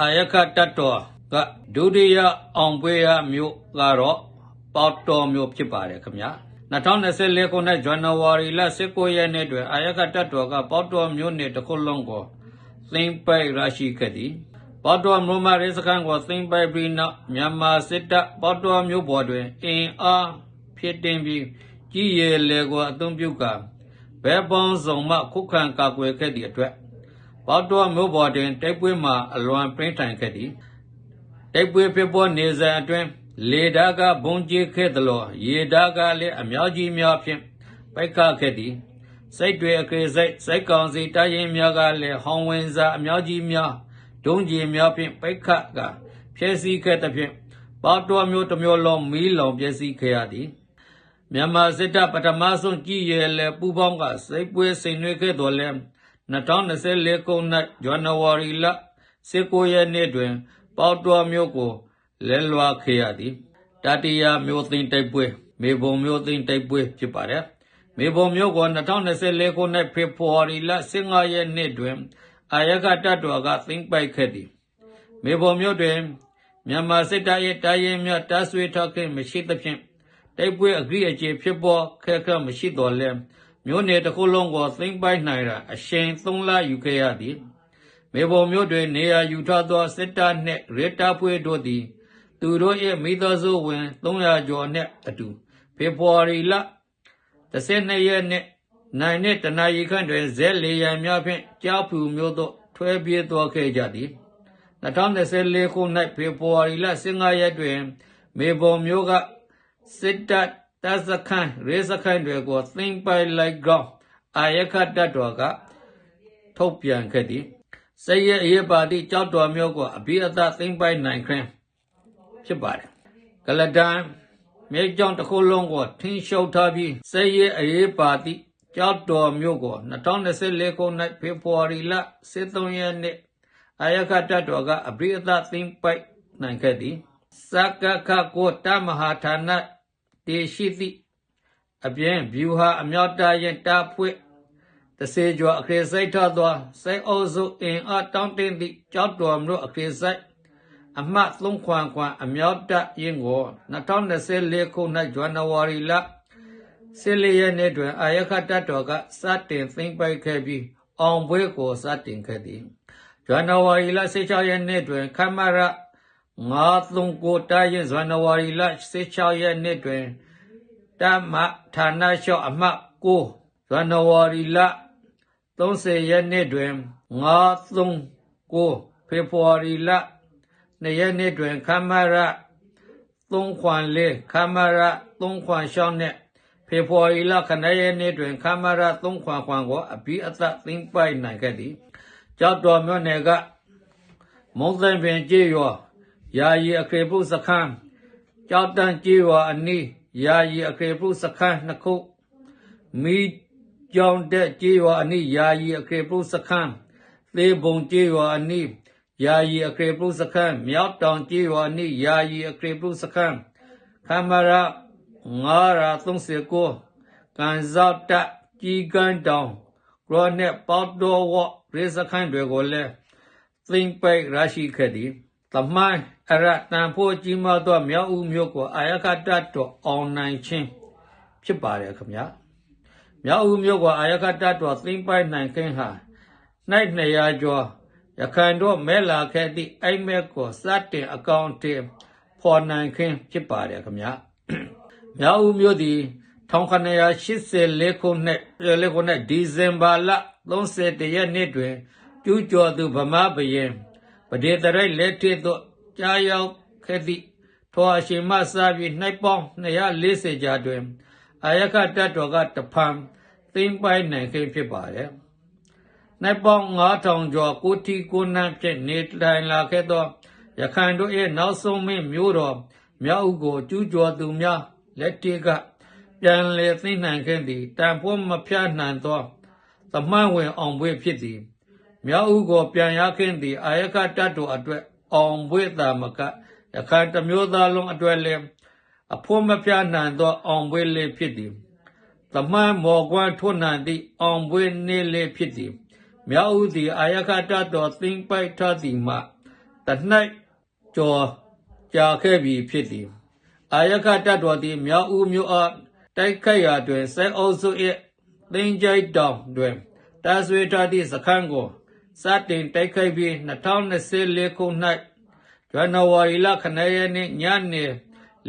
အာယကတတ်တော်ကဒုတိယအောင်ပွဲရမြို့ကတော့ပေါတော်မြို့ဖြစ်ပါတယ်ခင်ဗျာ2024ခုနှစ်ဇန်နဝါရီလ19ရက်နေ့တွင်အာယကတတ်တော်ကပေါတော်မြို့နယ်တစ်ခုလုံးကိုသိမ်းပိုက်ရရှိခဲ့သည်ပေါတော်မြို့မှာရေစခန်းကိုသိမ်းပိုက်ပြီးနောက်မြန်မာစစ်တပ်ပေါတော်မြို့ပေါ်တွင်အင်အားဖြစ်တင်ပြီးကြီးရဲလေကိုအသုံးပြုကာဘဲပေါင်းစုံမှခုခံကာကွယ်ခဲ့သည့်အတွက် ပေါတော်မြို့ပေါ်တွင်တိုက်ပွဲမှာအလွန်ပြင်းထန်ခဲ့သည်တိုက်ပွဲဖြစ်ပေါ်နေစဉ်အတွင်းလေဓာကဘုံကျဲခဲ့သလိုရေဓာကလည်းအများကြီးများဖြင့်ပိုက်ခခဲ့သည်စိတ်တွေအကေစိတ်စိတ်ကောင်စီတရင်များကလည်းဟောင်းဝင်စာအများကြီးများဒုံးကြီးများဖြင့်ပိုက်ခကဖြည့်ဆည်းခဲ့သဖြင့်ပေါတော်မျိုးတစ်မျိုးလုံးမီးလောင်ပျက်စီးခဲ့ရသည်မြန်မာစစ်တပ်ပထမဆုံးကြည်ရဲလဲပူပေါင်းကစိတ်ပွဲစိန်ရွေးခဲ့တော်လဲ 2024ခုနှစ်ဇန်နဝါရီလ19ရက်နေ့တွင် ပေါတော်မျိုးကိုလဲလွာခဲ့ရသည်တတိယမျိုးသိန်းတိုက်ပွဲမေဘုံမျိုးသိန်းတိုက်ပွဲဖြစ်ပါတယ်မေဘုံမျိုးကို2024ခုနှစ်ဖေဖော်ဝါရီလ15ရက်နေ့တွင်အာယကတတ်တော်ကသိမ်းပိုက်ခဲ့သည်မေဘုံမျိုးတွင်မြန်မာစစ်တပ်၏တာရင်များတဆွေထောက်ခင်မရှိသဖြင့်တိုက်ပွဲအကြိအကျေဖြစ်ပေါ်ခဲ့ခမရှိတော်လဲ မြို့နယ်တစ်ခုလုံးကိုသိမ်းပိုက်နိုင်တာအရှိန်3လယူခဲ့ရသည်မေဘုံမြို့တွင်နေရာယူထားသောစစ်တပ်နှင့်ရေတာဖွေတို့သည် သူတို့၏မိသားစုဝင်300ကျော်နှင့်အတူဖေဖော်ဝါရီလ12ရက်နေ့နိုင်နှင့်တနာရီခန့်တွင်ဇဲလေရန်များဖြင့်ကြောက်ဖြူမျိုးသို့ထွဲပြေးသွားခဲ့ကြသည်2024ခုနှစ်ဖေဖော်ဝါရီလ15ရက်တွင် မေဘုံမျိုးကစစ်တပ် တပ်စခန်းရေစခန်းတွေကိုသိမ်းပိုက်လိုက်ကြောင်းအာယခတတ်တော်ကထုတ်ပြန်ခဲ့သည်စရရဲ့အရေးပါသည့်ကြောက်တော်မျိုးကိုအဘိအသသိမ်းပိုက်နိုင်ခွင့်ဖြစ်ပါတယ်ကလဒန်မြေကြောင်တစ်ခုလုံးကိုထင်းရှုပ်ထားပြီးစရရဲ့အရေးပါသည့်ကြောက်တော်မျိုးကို2024ခုနှစ်ဖေဖော်ဝါရီလ23ရက်နေ့အာယခတတ်တော်ကအဘိအသသိမ်းပိုက်နိုင်ခဲ့သည်စကခကိုတမဟာဌာန တေရှိသည့်အပြင်ဗျူဟာအမြောက်တရင်တာဖွေတစေကျော်အခရေစိတ်ထသောစိတ်အုပ်စုအင်အားတောင်းတင်းသည့်ကြောက်တော်မျိုးအခရေစိတ်အမှတ်3ခွန်ခွန်အမြောက်တရင်ကို2024ခုနှစ်ဇန်နဝါရီလ14ရက်နေ့တွင်အာယခတတော်ကစတင်သိမ်းပိုက်ခဲ့ပြီးအောင်ပွဲကိုစတင်ခဲ့သည်ဇန်နဝါရီလ16ရက်နေ့တွင်ခမရ 939တာရင်ဇန်နဝါရီလ16ရက်နေ့တွင်တမဌာနလျှော့အမှတ်9ဇန်နဝါရီလ30ရက်နေ့တွင်939ဖေဖော်ဝါရီလ2ရက်နေ့တွင်ခမရ3ခွန်4ခမရ3ခွန်ရှောင်းနှင့်ဖေဖော်ဝါရီလ9ရက်နေ့တွင်ခမရ3ခွန်ခွန်ကိုအပြီးအသတ်သိမ်းပိုက်နိုင်ခဲ့သည်ကြောက်တော်မြို့နယ်ကမုံသိမ်ပင်ကြေးရွာ ယာယီအခေပုစခန်းကြောက်တန်ကြေးရွာအနီးယာယီအခေပုစခန်းနှစ်ခုမိကြောင်တဲ့ကြေးရွာအနီးယာယီအခေပုစခန်းသေဘုံကြေးရွာအနီးယာယီအခေပုစခန်းမြောက်တောင်ကြေးရွာအနီးယာယီအခေပုစခန်းခမရ939ကန်ဇောက်တကြီးကန်တောင်ဂရောနဲ့ပေါတော်ဝရေစခန်းတွေကိုလည်းသိမ့်ပိတ်ရရှိခဲ့သည် သမိုင်းအရတန်ဖို့ကြီးမားသောမြောက်ဦးမြို့ကိုအာယကတတော်အောင်နိုင်ခြင်းဖြစ်ပါတယ်ခင်ဗျာမြောက်ဦးမြို့ကိုအာယကတတော်သိမ့်ပိုက်နိုင်ခြင်းဟာနိုင်200ကျော်ရခိုင်တို့မဲလာခဲ့သည့်အိမ်မက်ကိုစတင်အကောင့်တင်ဖော်နိုင်ခြင်းဖြစ်ပါတယ်ခင်ဗျာမြောက်ဦးမြို့သည်1984ခုနှစ်လေခုနှစ်ဒီဇင်ဘာလ31ရက်နေ့တွင်ကျူးကျော်သူဗမာဘရင် ပဒေတရိုက်လက်ထက်သို့ကြားရောက်ခဲ့သည့်ထိုအရှင်မစပြီးနှိုက်ပေါင်း240ကြာတွင်အာယကတတ်တော်ကတဖန်သိမ့်ပိုက်နိုင်ခြင်းဖြစ်ပါတယ်။နှိုက်ပေါင်း9000ကျော်ကိုတီကိုနန်းဖြင့်နေထိုင်လာခဲ့သောရခိုင်တို့၏နောက်ဆုံးမင်းမျိုးတော်မြောက်ဥကိုကျူးကျော်သူများလက်တေကပြန်လေသိနိုင်ခဲ့သည်တန်ဖိုးမဖြတ်နိုင်သောသမန်ဝင်အောင်ပွဲဖြစ်သည် မြောက်ဥကိုပြန်ရခင်သည်အာယကတတ်တို့အတွက်အောင်ပွဲသာမကရခိုင်တမျိုးသားလုံးအတွက်လည်းအဖို့မပြနိုင်သော အောင်ပွဲလေးဖြစ်သည်သမန်မော်ကွမ်းထွန်းနိုင်သည့်အောင်ပွဲနေ့လေးဖြစ်သည်မြောက်ဦးသည်အာယကတတော်သိမ့်ပိုက်ထသည်မှတနှိုက်ကျော်ကြာခဲ့ပြီဖြစ်သည်အာယကတတ်တော်သည်မြောက်ဦးမြို့အားတိုက်ခိုက်ရာတွင်စဲအုပ်စု၏သင်္ကြိုက်တောင်တွင်တာဆွေထားသည့်စခန်းကို စတင်တိုက်ခိုက်ပြီး2024ခု၌ဇန်နဝါရီလ9ရက်နေ့ညနေ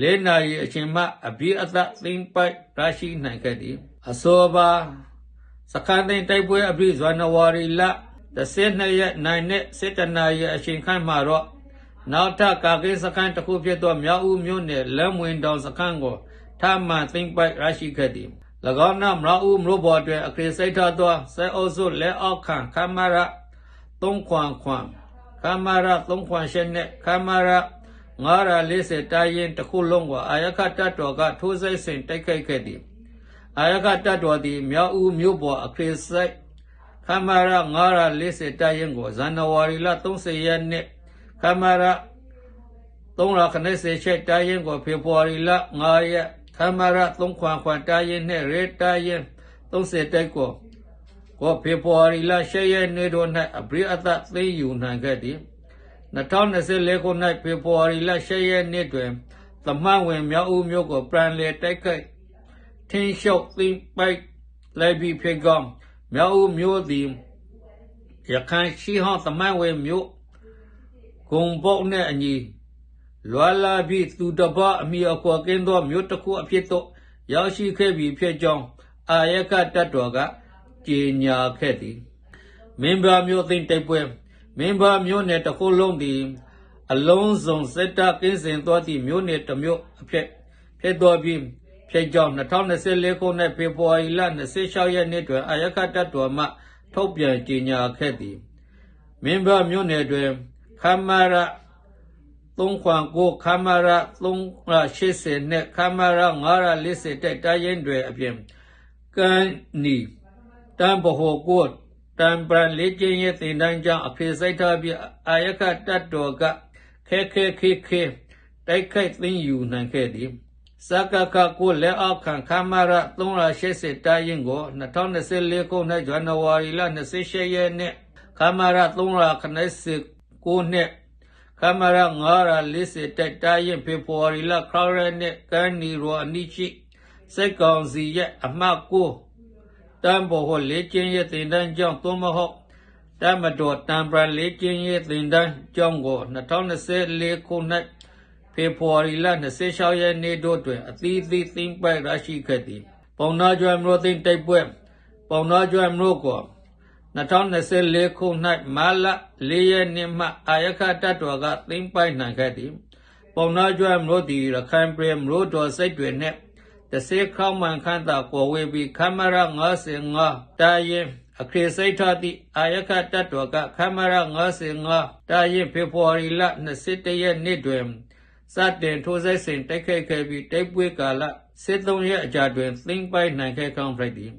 ၄နာရီအချိန်မှအဘိအသသိမ့်ပိုက်ရရှိနိုင်ခဲ့သည်အဆိုပါစခန်းသိမ်းတိုက်ပွဲအဘိဇန်နဝါရီလ12ရက်နိုင်နဲ့7နာရီအချိန်ခန့်မှာတော့နောက်ထပ်ကာကင်းစခန်းတစ်ခုဖြစ်သောမြောက်ဦးမြို့နယ်လမ်းဝင်တောင်စခန်းကိုထမှန်သိမ့်ပိုက်ရရှိခဲ့သည်၎င်းနောက်မြောက်ဦးမြို့ပေါ်တွင်အခရီးစိတ်ထားသောဆဲအုပ်စုလက်အောက်ခံခမရ 3ခွန်ခွန်ခမရ3ခွန်ရှင်းနဲ့ခမရ940တာရင်တစ်ခုလုံးကိုအာယခတတ်တော်ကထိုးစိတ်စဉ်တိုက်ခိုက်ခဲ့သည်အာယခတတ်တော်သည်မြောက်ဦးမြို့ပေါ်အခရီးစိတ်ခမရ940တာရင်ကိုဇန်နဝါရီလ30ရက်နေ့ခမရ390တာရင်ကိုဖေဖော်ဝါရီလ9ရက်ခမရ3ခွန်ခွန်တာရင်နဲ့ရေတာရင်30တိုက်ကို ကိုဖေဖော်ဝါရီလ10ရက်နေ့တို့၌အဘိအသသိမ်းယူနိုင်ခဲ့သည်2024ခုနှစ်ဖေဖော်ဝါရီလ10ရက်နေ့တွင်သမန်ဝင်မြောက်ဦးမြို့ကိုပြန်လည်တိုက်ခိုက်ထင်းလျှောက်သိမ်းပိုက်လိုက်ပြီးဖြစ်ကောင်းမြောက်ဦးမြို့သည်ရခိုင်ရှိဟောင်းသမန်ဝင်မြို့ဂုံပုတ်နှင့်အညီလွာလာပြီးသူတပအမိအကွာကင်းသောမြို့တစ်ခုအဖြစ်သို့ရောက်ရှိခဲ့ပြီဖြစ်ကြောင်းအာယကတတ်တော်က ကြေညာခဲ့သည်မင်းဘာမြို့သိမ့်တိုက်ပွဲမင်းဘာမြို့နယ်တစ်ခုလုံးသည် အလုံးစုံစစ်တပ်ကင်းစင်သောသည့်မြို့နယ်တစ်မြို့အဖြစ်ဖြစ်တော်ပြီးဖြစ်ကြောင်း2024ခုနှစ်ဖေဖော်ဝါရီလ26ရက်နေ့တွင်အာယကတတ်တော်မှ ထုတ်ပြန်ကြေညာခဲ့သည်မင်းဘာမြို့နယ်တွင်ခမရ3ခွန်ကိုခမရ380နဲ့ခမရ940တက်တရင်တွေအပြင်ကန်နီ တန်ဘဟိုကိုတန်ပန်လေးကျင်းရဲ့တင်တန်းကြောင့်အဖေစိတ်ထားပြီးအာယကတတ်တော်ကခဲခဲခဲခဲတိုက်ခိုက်သိမ်းယူနိုင်ခဲ့သည်စကကကိုလက်အောက်ခံခမရ380တရင်ကို2024ခုနှစ်ဇန်နဝါရီလ28ရက်နေ့ခမရ390ကိုနှစ်ခမရ940တက်တာရင်ဖေဖော်ဝါရီလခရရက်နေ့ကန်းနီရောအနိချိစိတ်ကောင်စီရဲ့အမှတ်ကို တမ်ဘောဟလေးချင်းရဲ့တင်တန်းကြောင့်သုံးမဟုတ်တမတော်တံပရလေးချင်းရဲ့တင်တန်းကြောင့်ကို2024ခုနှစ်ဖေဖော်ဝါရီလ26ရက်နေ့တို့တွင်အသီးသီးသိမ့်ပိုက်ရရှိခဲ့သည်ပုံနာကျွမ်းမျိုးသိမ့်တိုက်ပွဲပုံနာကျွမ်းမျိုးကို2024ခု၌မာလ4ရက်နေ့မှအာယခတတ်တော်ကသိမ့်ပိုက်နိုင်ခဲ့သည်ပုံနာကျွမ်းမျိုးသည်ရခိုင်ပြည်မြို့တော်စိတ်တွင်နှင့် တစေခေါမှန်ခန့်သာကိုဝေပြီးခမရ55တာရင်အခရေစိတ်ထသည့်အာယခတတ်တော်ကခမရ55တာရင်ဖေဖော်ဝါရီလ21ရက်နေ့တွင်စတင်ထိုးစိတ်စဉ်တိုက်ခိုက်ခဲ့ပြီးတိုက်ပွဲကာလ73ရက်အကြာတွင်သိမ့်ပိုက်နိုင်ခဲ့ကောင်းဖြစ်သည်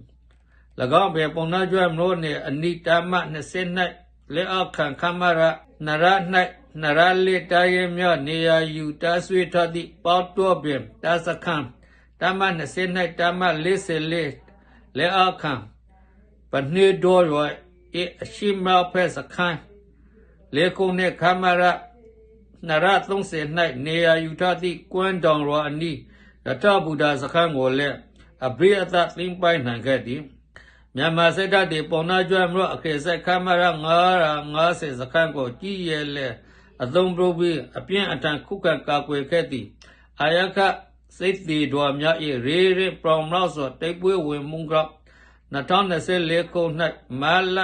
၎င်းပေပုံနာကျွမ်းမို့နှင့်အနိတမ20၌လက်အောက်ခံခမရနရ၌နရလေတာရင်မြနေရာယူတာဆွေထသည့်ပေါတော်ပင်တာစခန်း တမ20၌တမ44လက်အောက်ခံပနေတော်ရအရှိမဖက်စခန်းလေကုန်းနှင့်ခမရနရ30၌နေရာယူထသည့်ကွမ်းတောင်ရောအနီးရထဗုဒ္ဓစခန်းကိုလည်းအဘိအသသိမ့်ပိုင်နိုင်ခဲ့သည်မြန်မာစစ်တပ်တွေပုံနာကျွမ်းမြို့အခေဆက်ခမရ950စခန်းကိုကြည်ရဲလဲအသုံးပြုပြီးအပြင်းအထန်ခုခံကာကွယ်ခဲ့သည်အာယခ စိတ်တီတော်များ၏ရေရေပရောင်လောက်ဆိုတိတ်ပွဲဝင်မှုက2024ခုနှစ်မာလ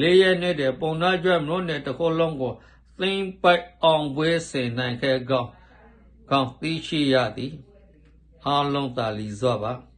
လေးရက်နေ့တည်းပုံနာကျွမ်းမြို့နယ်တစ်ခုလုံးကိုသိမ့်ပိုက်အောင်ပွဲဆင်နိုင်ခဲ့ကောင်းကောင်းသိရှိရသည်အားလုံးသာလီစွာပါ